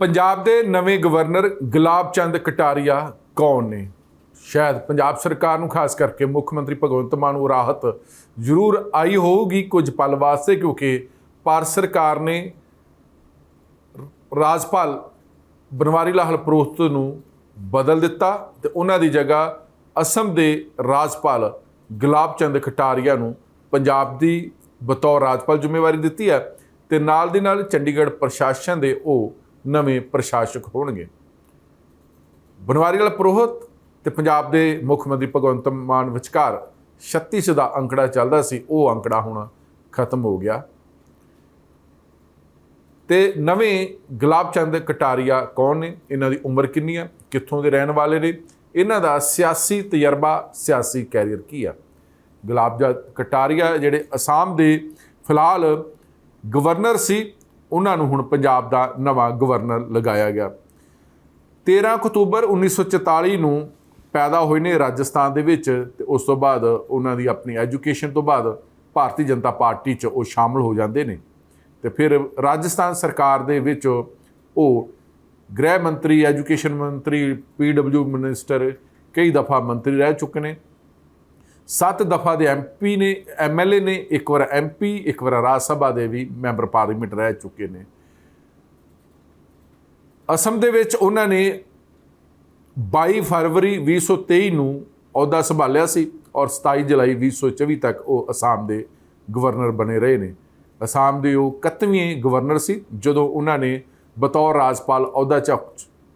ਪੰਜਾਬ ਦੇ ਨਵੇਂ ਗਵਰਨਰ ਗੁਲਾਬ ਚੰਦ ਕਟਾਰੀਆ ਕੌਣ ਨੇ? ਸ਼ਾਇਦ ਪੰਜਾਬ ਸਰਕਾਰ ਨੂੰ ਖਾਸ ਕਰਕੇ ਮੁੱਖ ਮੰਤਰੀ ਭਗਵੰਤ ਮਾਨ ਨੂੰ ਰਾਹਤ ਜ਼ਰੂਰ ਆਈ ਹੋਊਗੀ ਕੁਝ ਪਲ ਵਾਸਤੇ, ਕਿਉਂਕਿ ਭਾਰਤ ਸਰਕਾਰ ਨੇ ਰਾਜਪਾਲ ਬਨਵਾਰੀ ਲਾਲ ਪ੍ਰੋਹਿਤ ਨੂੰ ਬਦਲ ਦਿੱਤਾ ਤੇ ਉਹਨਾਂ ਦੀ ਜਗ੍ਹਾ ਅਸਮ ਦੇ ਰਾਜਪਾਲ ਗੁਲਾਬ ਚੰਦ ਖਟਾਰੀਆ ਨੂੰ ਪੰਜਾਬ ਦੀ ਬਤੌਰ ਰਾਜਪਾਲ ਜ਼ਿੰਮੇਵਾਰੀ ਦਿੱਤੀ ਹੈ ਤੇ ਨਾਲ ਦੀ ਨਾਲ ਚੰਡੀਗੜ੍ਹ ਪ੍ਰਸ਼ਾਸਨ ਦੇ ਉਹ ਨਵੇਂ ਪ੍ਰਸ਼ਾਸਕ ਹੋਣਗੇ। ਬਨਵਾਰੀ ਲਾਲ ਪ੍ਰੋਹਤ ਤੇ ਪੰਜਾਬ ਦੇ ਮੁੱਖ ਮੰਤਰੀ ਭਗਵੰਤ ਮਾਨ ਵਿਚਕਾਰ 36 ਦਾ ਅੰਕੜਾ ਚੱਲਦਾ ਸੀ, ਉਹ ਅੰਕੜਾ ਹੁਣ ਖਤਮ ਹੋ ਗਿਆ। ਤੇ ਨਵੇਂ ਗੁਲਾਬ ਚੰਦ ਕਟਾਰੀਆ ਕੌਣ ਨੇ? ਇਹਨਾਂ ਦੀ ਉਮਰ ਕਿੰਨੀ ਹੈ ਕਿੱਥੋਂ ਦੇ ਰਹਿਣ ਵਾਲੇ ਨੇ? ਇਹਨਾਂ ਦਾ ਸਿਆਸੀ ਤਜਰਬਾ, ਸਿਆਸੀ ਕੈਰੀਅਰ ਕੀ ਆ? ਗੁਲਾਬ ਚੰਦ ਕਟਾਰੀਆ ਜਿਹੜੇ ਅਸਾਮ ਦੇ ਫਿਲਹਾਲ ਗਵਰਨਰ ਸੀ ਉਹਨਾਂ ਨੂੰ ਹੁਣ ਪੰਜਾਬ ਦਾ ਨਵਾਂ ਗਵਰਨਰ ਲਗਾਇਆ ਗਿਆ। 13 ਅਕਤੂਬਰ 1944 ਨੂੰ ਪੈਦਾ ਹੋਏ ਨੇ ਰਾਜਸਥਾਨ ਦੇ ਵਿੱਚ ਤੇ ਉਸ ਤੋਂ ਬਾਅਦ ਉਹਨਾਂ ਦੀ ਆਪਣੀ ਐਜੂਕੇਸ਼ਨ ਤੋਂ ਬਾਅਦ ਭਾਰਤੀ ਜਨਤਾ ਪਾਰਟੀ 'ਚ ਉਹ ਸ਼ਾਮਲ ਹੋ ਜਾਂਦੇ ਨੇ। ਤੇ ਫਿਰ ਰਾਜਸਥਾਨ ਸਰਕਾਰ ਦੇ ਵਿੱਚ ਉਹ ਗ੍ਰਹਿ ਮੰਤਰੀ, ਐਜੂਕੇਸ਼ਨ ਮੰਤਰੀ ਪੀਡਬਲਯੂ ਮਿਨਿਸਟਰ ਕਈ ਦਫਾ ਮੰਤਰੀ ਰਹਿ ਚੁੱਕੇ ਨੇ। ਸੱਤ ਦਫਾ ਦੇ ਐਮਪੀ ਨੇ ਐਮਐਲਏ ਨੇ, ਇੱਕ ਵਾਰ ਐਮਪੀ ਇੱਕ ਵਾਰ ਰਾਜ ਸਭਾ ਦੇ ਵੀ ਮੈਂਬਰ ਪਾਰਲੀਮੈਂਟ ਰਹਿ ਚੁੱਕੇ ਨੇ। ਅਸਮ ਦੇ ਵਿੱਚ ਉਹਨਾਂ ਨੇ 22 ਫਰਵਰੀ 2023 ਨੂੰ ਅਹੁਦਾ ਸੰਭਾਲਿਆ ਸੀ ਔਰ 27 ਜੁਲਾਈ 2024 ਤੱਕ ਉਹ ਅਸਾਮ ਦੇ ਗਵਰਨਰ ਬਣੇ ਰਹੇ ਨੇ। ਅਸਾਮ ਦੇ ਉਹ 31ਵੇਂ ਗਵਰਨਰ ਸੀ ਜਦੋਂ ਉਹਨਾਂ ਨੇ ਬਤੌਰ ਰਾਜਪਾਲ ਅਹੁਦਾ ਚੱਕ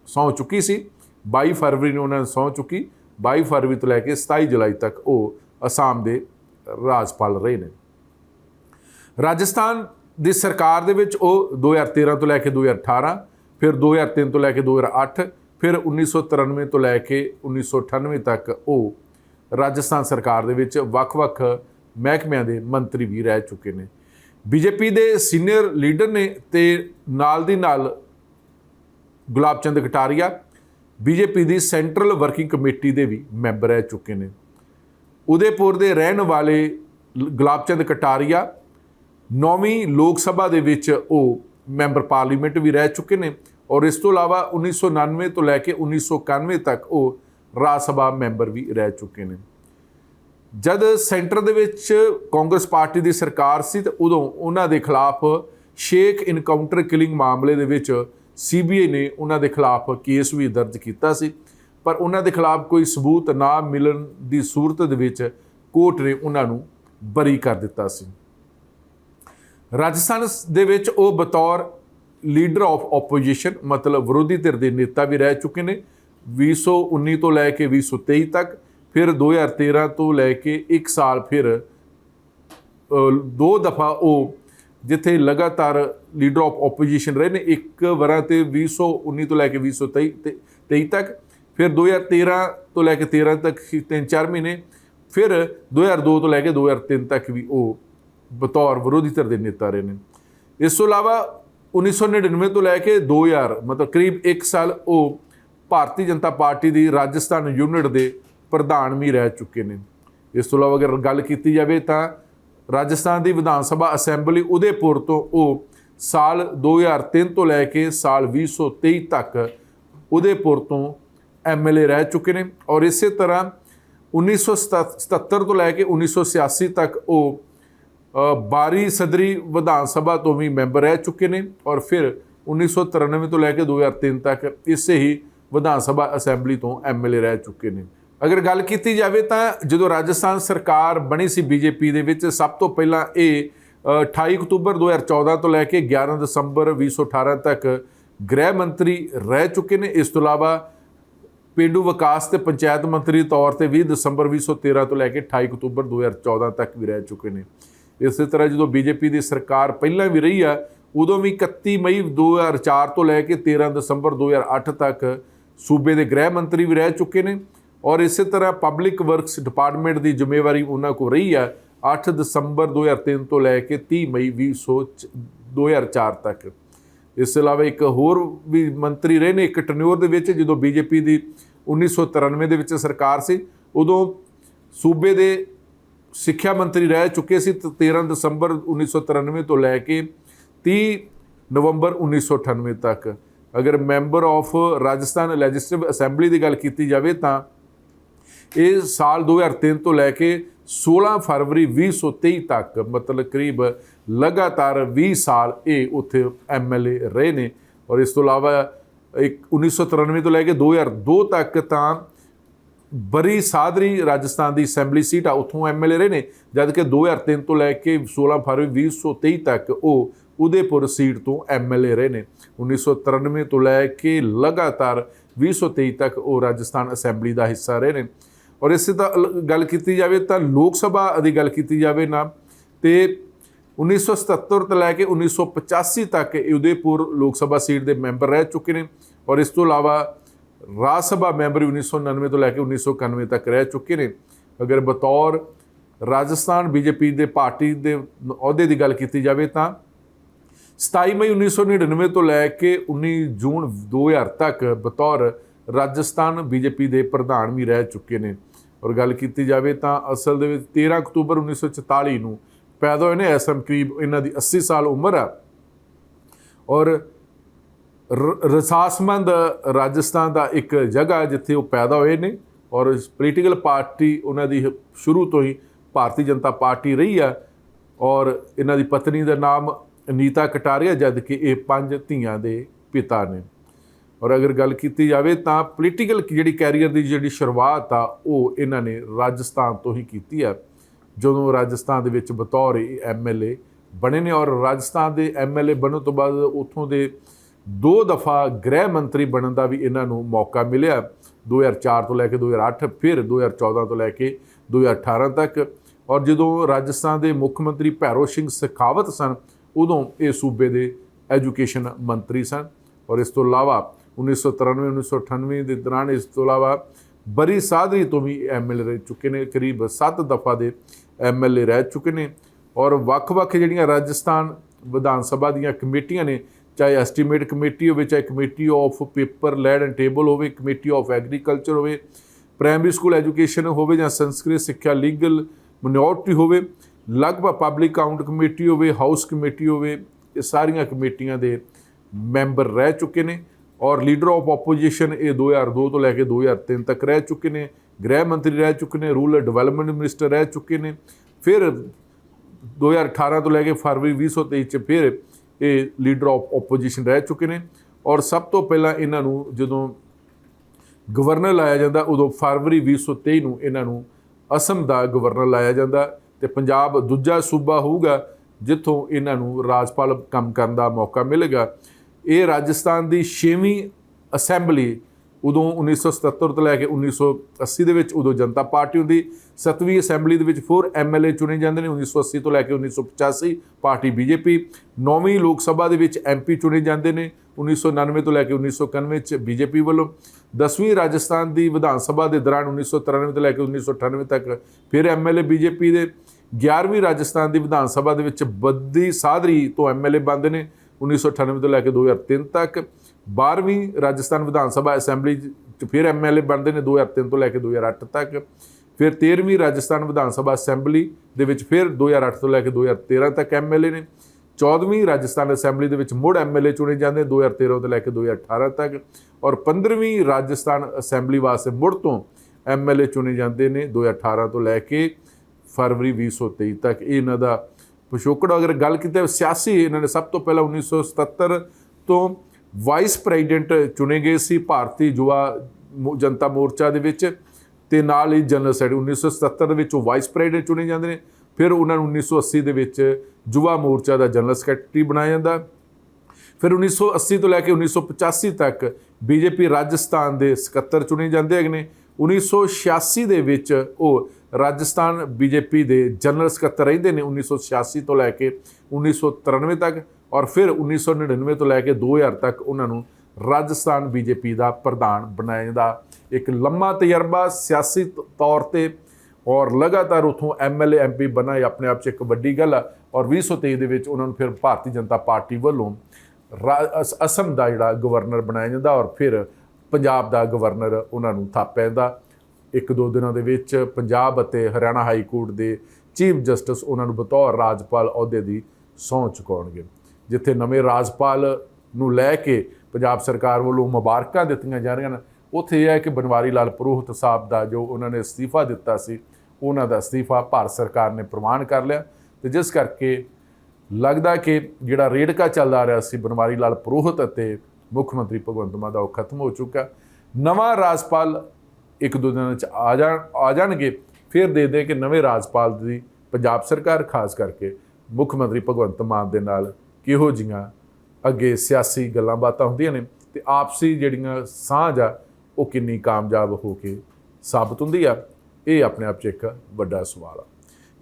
ਸਹੁੰ ਚੁੱਕੀ ਸੀ। 22 ਫਰਵਰੀ ਨੂੰ ਉਹਨਾਂ ਨੇ ਸਹੁੰ ਚੁੱਕੀ। 22 ਫਰਵਰੀ ਤੋਂ ਲੈ ਕੇ 27 ਜੁਲਾਈ ਤੱਕ ਉਹ ਅਸਾਮ ਦੇ ਰਾਜਪਾਲ ਰਹੇ ਨੇ। ਰਾਜਸਥਾਨ ਦੀ ਸਰਕਾਰ ਦੇ ਵਿੱਚ ਉਹ 2013 ਤੋਂ ਲੈ ਕੇ 2018 ਫਿਰ 2003 ਤੋਂ ਲੈ ਕੇ 2008 ਫਿਰ 1993 ਤੋਂ ਲੈ ਕੇ 1998 ਤੱਕ ਉਹ ਰਾਜਸਥਾਨ ਸਰਕਾਰ ਦੇ ਵਿੱਚ ਵੱਖ-ਵੱਖ ਮਹਿਕਮਿਆਂ ਦੇ ਮੰਤਰੀ ਵੀ ਰਹਿ ਚੁੱਕੇ ਨੇ। ਬੀਜੇਪੀ ਦੇ ਸੀਨੀਅਰ ਲੀਡਰ ਨੇ ਤੇ ਨਾਲ ਦੀ ਨਾਲ ਗੁਲਾਬ ਚੰਦ ਕਟਾਰੀਆ ਬੀਜੇਪੀ ਦੀ ਸੈਂਟਰਲ ਵਰਕਿੰਗ ਕਮੇਟੀ ਦੇ ਵੀ ਮੈਂਬਰ ਰਹਿ ਚੁੱਕੇ ਨੇ। ਉਦੇਪੁਰ ਦੇ ਰਹਿਣ ਵਾਲੇ ਲ- ਗੁਲਾਬ ਚੰਦ ਕਟਾਰੀਆ, ਨੌਵੀਂ ਲੋਕ ਸਭਾ ਦੇ ਵਿੱਚ ਉਹ ਮੈਂਬਰ ਪਾਰਲੀਮੈਂਟ ਵੀ ਰਹਿ ਚੁੱਕੇ ਨੇ ਔਰ ਇਸ ਤੋਂ ਇਲਾਵਾ 1999 ਤੋਂ ਲੈ ਕੇ 1991 ਤੱਕ ਉਹ ਰਾਜ ਸਭਾ ਮੈਂਬਰ ਵੀ ਰਹਿ ਚੁੱਕੇ ਨੇ। ਜਦ ਸੈਂਟਰ ਦੇ ਵਿੱਚ ਕਾਂਗਰਸ ਪਾਰਟੀ ਦੀ ਸਰਕਾਰ ਸੀ ਤਾਂ ਉਦੋਂ ਉਹਨਾਂ ਦੇ ਖਿਲਾਫ ਸ਼ੇਖ ਇਨਕਾਊਂਟਰ ਕਿਲਿੰਗ ਮਾਮਲੇ ਦੇ ਵਿੱਚ ਸੀਬੀਆਈ ਨੇ ਉਹਨਾਂ ਦੇ ਖਿਲਾਫ ਕੇਸ ਵੀ ਦਰਜ ਕੀਤਾ ਸੀ। ਪਰ ਉਹਨਾਂ ਦੇ ਖਿਲਾਫ ਕੋਈ ਸਬੂਤ ਨਾ ਮਿਲਣ ਦੀ ਸੂਰਤ ਦੇ ਵਿੱਚ ਕੋਰਟ ਨੇ ਉਹਨਾਂ ਨੂੰ ਬਰੀ ਕਰ ਦਿੱਤਾ ਸੀ। ਰਾਜਸਥਾਨ ਦੇ ਵਿੱਚ ਉਹ ਬਤੌਰ ਲੀਡਰ ਆਫ ਆਪੋਜੀਸ਼ਨ ਮਤਲਬ ਵਿਰੋਧੀ ਧਿਰ ਦੇ ਨੇਤਾ ਵੀ ਰਹਿ ਚੁੱਕੇ ਨੇ। 2019 ਤੋਂ ਲੈ ਕੇ 2023 ਤੱਕ, ਫਿਰ 2013 ਤੋਂ ਲੈ ਕੇ 1 ਸਾਲ ਫਿਰ ਦੋ ਦਫਾ ਉਹ ਜਿੱਥੇ ਲਗਾਤਾਰ ਲੀਡਰ ਆਫ ਆਪੋਜੀਸ਼ਨ ਰਹੇ ਨੇ, ਇੱਕ ਵਾਰਾਂ ਤੇ 2019 ਤੋਂ ਲੈ ਕੇ 2023 ਤੇ 23 ਤੱਕ। ਫਿਰ 2013 ਤੋਂ ਲੈ ਕੇ 13 ਤੱਕ ਸੀ ਤਿੰਨ ਚਾਰ ਮਹੀਨੇ, ਫਿਰ 2002 ਤੋਂ ਲੈ ਕੇ 2003 ਤੱਕ ਵੀ ਉਹ ਬਤੌਰ ਵਿਰੋਧੀ ਧਿਰ ਦੇ ਨੇਤਾ ਰਹੇ ਨੇ। ਇਸ ਤੋਂ ਇਲਾਵਾ 1999 ਤੋਂ ਲੈ ਕੇ 2000 ਮਤਲਬ ਕਰੀਬ 1 ਸਾਲ ਉਹ ਭਾਰਤੀ ਜਨਤਾ ਪਾਰਟੀ ਦੀ ਰਾਜਸਥਾਨ ਯੂਨਿਟ ਦੇ ਪ੍ਰਧਾਨ ਵੀ ਰਹਿ ਚੁੱਕੇ ਨੇ। ਇਸ ਤੋਂ ਇਲਾਵਾ ਅਗਰ ਗੱਲ ਕੀਤੀ ਜਾਵੇ ਤਾਂ ਰਾਜਸਥਾਨ ਦੀ ਵਿਧਾਨ ਸਭਾ ਅਸੈਂਬਲੀ ਉਦੈਪੁਰ ਤੋਂ ਉਹ ਸਾਲ 2003 ਤੋਂ ਲੈ ਕੇ ਸਾਲ 2023 ਤੱਕ ਉਦੈਪੁਰ ਤੋਂ ਐਮਐਲਏ ਰਹਿ ਚੁੱਕੇ ਨੇ ਔਰ ਇਸੇ ਤਰ੍ਹਾਂ 1977 ਤੋਂ ਲੈ ਕੇ 1986 ਤੱਕ ਉਹ ਅ, ਬਾਰੀ ਸਦਰੀ ਵਿਧਾਨ ਸਭਾ ਤੋਂ ਵੀ ਮੈਂਬਰ ਰਹਿ ਚੁੱਕੇ ਨੇ ਔਰ ਫਿਰ 1993 ਤੋਂ ਲੈ ਕੇ 2003 ਤੱਕ ਇਸੇ ਹੀ ਵਿਧਾਨ ਸਭਾ ਅਸੈਂਬਲੀ ਤੋਂ ਐਮਐਲਏ ਰਹਿ ਚੁੱਕੇ ਨੇ। ਅਗਰ ਗੱਲ ਕੀਤੀ ਜਾਵੇ ਤਾਂ ਜਦੋਂ ਰਾਜਸਥਾਨ ਸਰਕਾਰ ਬਣੀ ਸੀ ਬੀਜੇਪੀ ਦੇ ਵਿੱਚ ਸਭ ਤੋਂ ਪਹਿਲਾਂ ਇਹ ਅ, 28 ਅਕਤੂਬਰ 2014 ਤੋਂ ਲੈ ਕੇ 11 ਦਸੰਬਰ 2018 ਤੱਕ ਗ੍ਰਹਿ ਮੰਤਰੀ ਰਹਿ ਚੁੱਕੇ ਨੇ। ਇਸ ਤੋਂ ਇਲਾਵਾ ਪੇਂਡੂ ਵਿਕਾਸ ਤੇ ਪੰਚਾਇਤ ਮੰਤਰੀ ਤੌਰ ਤੇ 20 ਦਸੰਬਰ 2013 ਤੋਂ ਲੈ ਕੇ 28 ਅਕਤੂਬਰ 2014 ਤੱਕ ਵੀ ਰਹਿ ਚੁੱਕੇ ਨੇ। ਇਸੇ ਤਰ੍ਹਾਂ ਜਦੋਂ ਬੀਜੇਪੀ ਦੀ ਸਰਕਾਰ ਪਹਿਲਾਂ ਵੀ ਰਹੀ ਆ, ਉਦੋਂ ਵੀ 31 ਮਈ 2004 ਤੋਂ ਲੈ ਕੇ 13 ਦਸੰਬਰ 2008 ਤੱਕ ਸੂਬੇ ਦੇ ਗ੍ਰਹਿ ਮੰਤਰੀ ਵੀ ਰਹਿ ਚੁੱਕੇ ਨੇ ਔਰ ਇਸੇ ਤਰ੍ਹਾਂ ਪਬਲਿਕ ਵਰਕਸ ਡਿਪਾਰਟਮੈਂਟ ਦੀ ਜ਼ਿੰਮੇਵਾਰੀ ਉਹਨਾਂ ਕੋਲ ਰਹੀ ਆ 8 ਦਸੰਬਰ 2003 ਤੋਂ ਲੈ ਕੇ 30 ਮਈ 2000 2004 ਤੱਕ। ਇਸ ਤੋਂ ਇਲਾਵਾ ਇੱਕ ਹੋਰ ਵੀ ਮੰਤਰੀ ਰਹੇ ਨੇ, ਇੱਕ ਟਨਿਓਰ ਦੇ ਵਿੱਚ, ਜਦੋਂ ਬੀਜੇਪੀ ਦੀ 1993 ਦੇ ਵਿੱਚ ਸਰਕਾਰ ਸੀ, ਉਦੋਂ ਸੂਬੇ ਦੇ ਸਿੱਖਿਆ ਮੰਤਰੀ ਰਹਿ ਚੁੱਕੇ ਸੀ ਤੇ 13 ਦਸੰਬਰ 1993 ਤੋਂ ਲੈ ਕੇ 30 ਨਵੰਬਰ 1998 ਤੱਕ। ਅਗਰ member of Rajasthan legislative assembly ਦੀ ਗੱਲ ਕੀਤੀ ਜਾਵੇ ਤਾਂ ਇਹ ਸਾਲ 2003 ਤੋਂ ਲੈ ਕੇ 16 ਫਰਵਰੀ 2023 ਤੱਕ, ਮਤਲਬ ਕਰੀਬ ਲਗਾਤਾਰ 20 ਸਾਲ ਇਹ ਉੱਥੇ ਐਮਐਲਏ ਰਹੇ ਨੇ। ਔਰ ਇਸ ਤੋਂ ਇਲਾਵਾ ਇੱਕ 1993 ਤੋਂ ਲੈ ਕੇ 2002 ਤੱਕ ਤਾਂ ਬਰੀ ਸਾਦਰੀ ਰਾਜਸਥਾਨ ਦੀ ਅਸੈਂਬਲੀ ਸੀਟ ਆ, ਉੱਥੋਂ ਐਮਐਲਏ ਰਹੇ ਨੇ। ਜਦ ਕਿ 2003 ਤੋਂ ਲੈ ਕੇ 16 ਫਰਵਰੀ 2023 ਤੱਕ ਉਹ ਉਦੇਪੁਰ ਸੀਟ ਤੋਂ ਐਮਐਲਏ ਰਹੇ ਨੇ। 1993 ਤੋਂ ਲੈ ਕੇ ਲਗਾਤਾਰ 2023 ਤੱਕ ਉਹ ਰਾਜਸਥਾਨ ਅਸੈਂਬਲੀ ਦਾ ਹਿੱਸਾ ਰਹੇ ਨੇ। ਔਰ ਇਸੇ ਤਾਂ ਗੱਲ ਕੀਤੀ ਜਾਵੇ ਤਾਂ ਲੋਕ ਸਭਾ ਦੀ ਗੱਲ ਕੀਤੀ ਜਾਵੇ ਨਾ, ਤੇ 1977 ਤੋਂ ਲੈ ਕੇ 1985 ਤੱਕ ਇਹ ਉਦੇਪੁਰ ਲੋਕ ਸਭਾ ਸੀਟ ਦੇ ਮੈਂਬਰ ਰਹਿ ਚੁੱਕੇ ਨੇ ਔਰ ਇਸ ਤੋਂ ਇਲਾਵਾ ਰਾਜ ਸਭਾ ਮੈਂਬਰ ਵੀ 1999 ਤੋਂ ਲੈ ਕੇ 1991 ਤੱਕ ਰਹਿ ਚੁੱਕੇ ਨੇ। ਅਗਰ ਬਤੌਰ ਰਾਜਸਥਾਨ ਬੀਜੇਪੀ ਦੇ ਪਾਰਟੀ ਦੇ ਅਹੁਦੇ ਦੀ ਗੱਲ ਕੀਤੀ ਜਾਵੇ ਤਾਂ 27 ਮਈ 1999 ਤੋਂ ਲੈ ਕੇ 19 ਜੂਨ 2000 ਤੱਕ ਬਤੌਰ ਰਾਜਸਥਾਨ ਬੀਜੇਪੀ ਦੇ ਪ੍ਰਧਾਨ ਵੀ ਰਹਿ ਚੁੱਕੇ ਨੇ। ਔਰ ਗੱਲ ਕੀਤੀ ਜਾਵੇ ਤਾਂ ਅਸਲ ਦੇ ਵਿੱਚ 13 ਅਕਤੂਬਰ 1944 ਨੂੰ ਪੈਦਾ ਹੋਏ ਨੇ ਐਸਮ ਕਰੀਬ ਇਹਨਾਂ ਦੀ 80 ਸਾਲ ਉਮਰ ਆ। ਔਰ ਰ- ਰਸਾਸਮੰਦ ਰਾਜਸਥਾਨ ਦਾ ਇੱਕ ਜਗ੍ਹਾ ਜਿੱਥੇ ਉਹ ਪੈਦਾ ਹੋਏ ਨੇ। ਔਰ ਪੋਲੀਟੀਕਲ ਪਾਰਟੀ ਉਹਨਾਂ ਦੀ ਸ਼ੁਰੂ ਤੋਂ ਹੀ ਭਾਰਤੀ ਜਨਤਾ ਪਾਰਟੀ ਰਹੀ ਆ। ਔਰ ਇਹਨਾਂ ਦੀ ਪਤਨੀ ਦਾ ਨਾਮ ਅਨੀਤਾ ਕਟਾਰੀਆ ਜਦ ਕਿ ਇਹ ਪੰਜ ਧੀਆਂ ਦੇ ਪਿਤਾ ਨੇ। ਔਰ ਅਗਰ ਗੱਲ ਕੀਤੀ ਜਾਵੇ ਤਾਂ ਪੋਲੀਟੀਕਲ ਜਿਹੜੀ ਕੈਰੀਅਰ ਦੀ ਜਿਹੜੀ ਸ਼ੁਰੂਆਤ ਆ, ਉਹ ਇਹਨਾਂ ਨੇ ਰਾਜਸਥਾਨ ਤੋਂ ਹੀ ਕੀਤੀ ਆ। ਜਦੋਂ ਰਾਜਸਥਾਨ ਦੇ ਵਿੱਚ ਬਤੌਰ ਐਮਐਲਏ ਬਣੇ ਨੇ ਔਰ ਰਾਜਸਥਾਨ ਦੇ ਐਮਐਲਏ ਬਣਨ ਤੋਂ ਬਾਅਦ ਉੱਥੋਂ ਦੇ ਦੋ ਦਫਾ ਗ੍ਰਹਿ ਮੰਤਰੀ ਬਣਨ ਦਾ ਵੀ ਇਹਨਾਂ ਨੂੰ ਮੌਕਾ ਮਿਲਿਆ। 2004 ਤੋਂ ਲੈ ਕੇ 2008 ਫਿਰ 2014 ਤੋਂ ਲੈ ਕੇ 2018 ਤੱਕ। ਔਰ ਜਦੋਂ ਰਾਜਸਥਾਨ ਦੇ ਮੁੱਖ ਮੰਤਰੀ ਭੈਰੋ ਸਿੰਘ ਸਖਾਵਤ ਸਨ, ਉਦੋਂ ਇਹ ਸੂਬੇ ਦੇ ਐਜੂਕੇਸ਼ਨ ਮੰਤਰੀ ਸਨ। ਔਰ ਇਸ ਤੋਂ ਇਲਾਵਾ 1993 1998 ਦੇ ਦੌਰਾਨ ਇਸ ਤੋਂ ਇਲਾਵਾ ਬਰੀ ਸਾਦਰੀ ਤੋਂ ਵੀ ਐਮਐਲਏ ਰਹਿ ਚੁੱਕੇ ਨੇ, ਕਰੀਬ 7 ਦਫਾ ਦੇ ਐਮਐਲਏ ਰਹਿ ਚੁੱਕੇ ਨੇ ਔਰ ਵੱਖ-ਵੱਖ ਜਿਹੜੀਆਂ ਰਾਜਸਥਾਨ ਵਿਧਾਨ ਸਭਾ ਦੀਆਂ ਕਮੇਟੀਆਂ ਨੇ, ਚਾਹੇ ਐਸਟੀਮੇਟ ਕਮੇਟੀ ਹੋਵੇ, ਚਾਹੇ committee of paper laid and table ਹੋਵੇ, ਕਮੇਟੀ ਆਫ ਐਗਰੀਕਲਚਰ ਹੋਵੇ, ਪ੍ਰਾਇਮਰੀ ਸਕੂਲ ਐਜੂਕੇਸ਼ਨ ਹੋਵੇ ਜਾਂ ਸੰਸਕ੍ਰਿਤ ਸਿੱਖਿਆ, ਲੀਗਲ ਮਿਨੋਰਟੀ ਹੋਵੇ, ਲਗਭਗ ਪਬਲਿਕ ਕਾਊਂਟ ਕਮੇਟੀ ਹੋਵੇ, ਹਾਊਸ ਕਮੇਟੀ ਹੋਵੇ, ਇਹ ਸਾਰੀਆਂ ਕਮੇਟੀਆਂ ਦੇ ਮੈਂਬਰ ਰਹਿ ਚੁੱਕੇ ਨੇ। ਔਰ ਲੀਡਰ ਆਫ ਆਪੋਜੀਸ਼ਨ ਇਹ 2002 ਤੋਂ ਲੈ ਕੇ 2003 ਤੱਕ ਰਹਿ ਚੁੱਕੇ ਨੇ, ਗ੍ਰਹਿ ਮੰਤਰੀ ਰਹਿ ਚੁੱਕੇ ਨੇ, ਰੂਰਲ ਡਿਵੈਲਪਮੈਂਟ ਮਿਨਿਸਟਰ ਰਹਿ ਚੁੱਕੇ ਨੇ। ਫਿਰ 2018 ਤੋਂ ਲੈ ਕੇ ਫਰਵਰੀ 2023 ਚ ਫਿਰ ਇਹ ਲੀਡਰ ਆਫ ਆਪੋਜੀਸ਼ਨ ਰਹਿ ਚੁੱਕੇ ਨੇ। ਔਰ ਸਭ ਤੋਂ ਪਹਿਲਾਂ ਇਹਨਾਂ ਨੂੰ ਜਦੋਂ ਗਵਰਨਰ ਲਾਇਆ ਜਾਂਦਾ, ਉਦੋਂ ਫਰਵਰੀ 2023 ਨੂੰ ਇਹਨਾਂ ਨੂੰ ਅਸਮ ਦਾ ਗਵਰਨਰ ਲਾਇਆ ਜਾਂਦਾ ਤੇ ਪੰਜਾਬ ਦੂਜਾ ਸੂਬਾ ਹੋਊਗਾ, ਜਿੱਥੋਂ ਇਹਨਾਂ ਨੂੰ ਰਾਜਪਾਲ ਕੰਮ ਕਰਨ ਦਾ ਮੌਕਾ ਮਿਲੇਗਾ। ਇਹ ਰਾਜਸਥਾਨ ਦੀ 6ਵੀਂ ਅਸੈਂਬਲੀ ਉਦੋਂ 1977 ਤੋਂ ਲੈ ਕੇ 1980 ਦੇ ਵਿੱਚ ਉਦੋਂ ਜਨਤਾ ਪਾਰਟੀ ਹੁੰਦੀ 7ਵੀਂ ਅਸੈਂਬਲੀ ਦੇ ਵਿੱਚ 4 ਐਮਐਲਏ ਚੁਣੇ ਜਾਂਦੇ ਨੇ 1980 ਤੋਂ ਲੈ ਕੇ 1985 ਪਾਰਟੀ ਬੀਜੇਪੀ 9ਵੀਂ ਲੋਕ ਸਭਾ ਦੇ ਵਿੱਚ ਐਮਪੀ ਚੁਣੇ ਜਾਂਦੇ ਨੇ 1999 ਤੋਂ ਲੈ ਕੇ 1991 ਚ ਬੀਜੇਪੀ ਵੱਲੋਂ 10ਵੀਂ ਰਾਜਸਥਾਨ ਦੀ ਵਿਧਾਨ ਸਭਾ ਦੇ ਦੌਰਾਨ 1993 ਤੋਂ ਲੈ ਕੇ 1998 ਤੱਕ ਫਿਰ ਐਮਐਲਏ ਬੀਜੇਪੀ ਦੇ 11ਵੀਂ ਰਾਜਸਥਾਨ ਦੀ ਵਿਧਾਨ ਸਭਾ ਦੇ ਵਿੱਚ ਬੱਦੀ ਸਾਧਰੀ ਤੋਂ ਐਮਐਲਏ ਬਣਦੇ ਨੇ 1998 ਤੋਂ ਲੈ ਕੇ 2003 ਤੱਕ। 12ਵੀਂ ਰਾਜਸਥਾਨ ਵਿਧਾਨ ਸਭਾ ਅਸੈਂਬਲੀ ਚ ਫਿਰ ਐਮਐਲਏ ਬਣਦੇ ਨੇ 2003 ਤੋਂ ਲੈ ਕੇ 2008 ਤੱਕ। ਫਿਰ 13ਵੀਂ ਰਾਜਸਥਾਨ ਵਿਧਾਨ ਸਭਾ ਅਸੈਂਬਲੀ ਦੇ ਵਿੱਚ ਫਿਰ 2008 ਤੋਂ ਲੈ ਕੇ 2013 ਤੱਕ ਐਮਐਲਏ ਨੇ। 14ਵੀਂ ਰਾਜਸਥਾਨ ਅਸੈਂਬਲੀ ਦੇ ਵਿੱਚ ਮੁੜ ਐਮਐਲਏ ਚੁਣੇ ਜਾਂਦੇ 2013 ਤੋਂ ਲੈ ਕੇ 2018 ਤੱਕ। ਔਰ 15ਵੀਂ ਰਾਜਸਥਾਨ ਅਸੈਂਬਲੀ ਵਾਸਤੇ ਮੁੜ ਤੋਂ ਐਮਐਲਏ ਚੁਣੇ ਜਾਂਦੇ ਨੇ 2018 ਤੋਂ ਲੈ ਕੇ ਫਰਵਰੀ 2023 ਤੱਕ। ਇਹ ਇਹਨਾਂ ਦਾ ਪਿਛੋਕੜ, ਅਗਰ ਗੱਲ ਕੀਤੀ ਸਿਆਸੀ, ਇਹਨਾਂ ਨੇ ਸਭ ਤੋਂ ਪਹਿਲਾਂ 1977 ਤੋਂ ਵਾਈਸ ਪ੍ਰੈਜ਼ੀਡੈਂਟ ਚੁਣੇ ਗਏ ਸੀ ਭਾਰਤੀ ਯੁਵਾ ਮੋ- ਜਨਤਾ ਮੋਰਚਾ ਦੇ ਵਿੱਚ ਤੇ ਨਾਲ ਹੀ ਜਨਰਲ ਸੈਕਟਰੀ 1977 ਦੇ ਵਿੱਚ ਉਹ ਵਾਈਸ ਪ੍ਰੈਜ਼ੀਡੈਂਟ ਚੁਣੇ ਜਾਂਦੇ ਨੇ। ਫਿਰ ਉਹਨਾਂ ਨੂੰ 1980 ਦੇ ਵਿੱਚ ਯੁਵਾ ਮੋਰਚਾ ਦਾ ਜਨਰਲ ਸੈਕਟਰੀ ਬਣਾਇਆ ਜਾਂਦਾ। ਫਿਰ 1980 ਤੋਂ ਲੈ ਕੇ 1985 ਤੱਕ ਬੀਜੇਪੀ ਰਾਜਸਥਾਨ ਦੇ ਸਕੱਤਰ ਚੁਣੇ ਜਾਂਦੇ ਹੈਗੇ ਨੇ। 1986 ਦੇ ਵਿੱਚ ਉਹ ਰਾਜਸਥਾਨ ਬੀਜੇਪੀ ਦੇ ਜਨਰਲ ਸਕੱਤਰ ਰਹਿੰਦੇ ਨੇ 1986 ਤੋਂ ਲੈ ਕੇ 1993 ਤੱਕ ਔਰ ਫਿਰ 1999 ਤੋਂ ਲੈ ਕੇ 2000 ਤੱਕ ਉਹਨਾਂ ਨੂੰ ਰਾਜਸਥਾਨ ਬੀਜੇਪੀ ਦਾ ਪ੍ਰਧਾਨ ਬਣਾਇਆ ਜਾਂਦਾ। ਇੱਕ ਲੰਮਾ ਤਜਰਬਾ ਸਿਆਸੀ ਤੌਰ ਤੇ ਔਰ ਲਗਾਤਾਰ ਉਥੋਂ ਐਮਐਲਏ ਐਮਪੀ ਬਣਾ ਇਹ ਆਪਣੇ ਆਪ 'ਚ ਇੱਕ ਵੱਡੀ ਗੱਲ ਆ ਔਰ 2023 ਦੇ ਵਿੱਚ ਉਹਨਾਂ ਨੂੰ ਫਿਰ ਭਾਰਤੀ ਜਨਤਾ ਪਾਰਟੀ ਵੱਲੋਂ ਰਾ- ਅਸ- ਅਸਮ ਦਾ ਜਿਹੜਾ ਗਵਰਨਰ ਬਣਾਇਆ ਜਾਂਦਾ ਔਰ ਫਿਰ ਪੰਜਾਬ ਦਾ ਗਵਰਨਰ ਉਹਨਾਂ ਨੂੰ ਥਾਪਿਆ ਜਾਂਦਾ। ਇੱਕ ਦੋ ਦਿਨਾਂ ਦੇ ਵਿੱਚ ਪੰਜਾਬ ਅਤੇ ਹਰਿਆਣਾ ਹਾਈ ਕੋਰਟ ਦੇ ਚੀਫ ਜਸਟਿਸ ਉਹਨਾਂ ਨੂੰ ਬਤੌਰ ਰਾਜਪਾਲ ਅਹੁਦੇ ਦੀ ਸਹੁੰ ਚੁਕਾਉਣਗੇ, ਜਿੱਥੇ ਨਵੇਂ ਰਾਜਪਾਲ ਨੂੰ ਲੈ ਕੇ ਪੰਜਾਬ ਸਰਕਾਰ ਵੱਲੋਂ ਮੁਬਾਰਕਾਂ ਦਿੱਤੀਆਂ ਜਾ ਰਹੀਆਂ ਨੇ। ਉੱਥੇ ਇਹ ਹੈ ਕਿ ਬਨਵਾਰੀ ਲਾਲ ਪੁਰੋਹਿਤ ਸਾਹਿਬ ਦਾ ਜੋ ਉਹਨਾਂ ਨੇ ਅਸਤੀਫਾ ਦਿੱਤਾ ਸੀ, ਉਹਨਾਂ ਦਾ ਅਸਤੀਫਾ ਭਾਰਤ ਸਰਕਾਰ ਨੇ ਪ੍ਰਵਾਨ ਕਰ ਲਿਆ ਤੇ ਜਿਸ ਕਰਕੇ ਲੱਗਦਾ ਕਿ ਜਿਹੜਾ ਰੇੜਕਾ ਚੱਲਦਾ ਰਿਹਾ ਸੀ ਬਨਵਾਰੀ ਲਾਲ ਪੁਰੋਹਿਤ ਅਤੇ ਮੁੱਖ ਮੰਤਰੀ ਭਗਵੰਤ ਮਾਨ ਦਾ ਉਹ ਖਤਮ ਹੋ ਚੁੱਕਾ। ਨਵਾਂ ਰਾਜਪਾਲ ਇੱਕ ਦੋ ਦਿਨਾਂ ਚ ਆ ਜਾਣ, ਆ ਜਾਣਗੇ, ਫਿਰ ਦੇ ਦੇ ਕਿ ਨਵੇਂ ਰਾਜਪਾਲ ਦੀ ਪੰਜਾਬ ਸਰਕਾਰ, ਖਾਸ ਕਰਕੇ ਮੁੱਖ ਮੰਤਰੀ ਭਗਵੰਤ ਮਾਨ ਦੇ ਨਾਲ ਕਿਹੋ ਜੀਆਂ ਅੱਗੇ ਸਿਆਸੀ ਗੱਲਾਂ ਬਾਤਾਂ ਹੁੰਦੀਆਂ ਨੇ ਤੇ ਆਪਸੀ ਜਿਹੜੀਆਂ ਸਾਂਝ ਆ, ਉਹ ਕਿੰਨੀ ਕਾਮਯਾਬ ਹੋ ਕੇ ਸਾਬਤ ਹੁੰਦੀ ਆ, ਇਹ ਆਪਣੇ ਆਪ 'ਚ ਇੱਕ ਵੱਡਾ ਸਵਾਲ ਆ।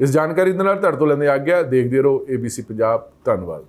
ਇਸ ਜਾਣਕਾਰੀ ਦੇ ਨਾਲ ਤੁਹਾਡੇ ਤੋਂ ਲੈਂਦੇ ਆ ਗਿਆ ਦੇਖਦੇ ਰਹੋ ABC ਪੰਜਾਬ, ਧੰਨਵਾਦ।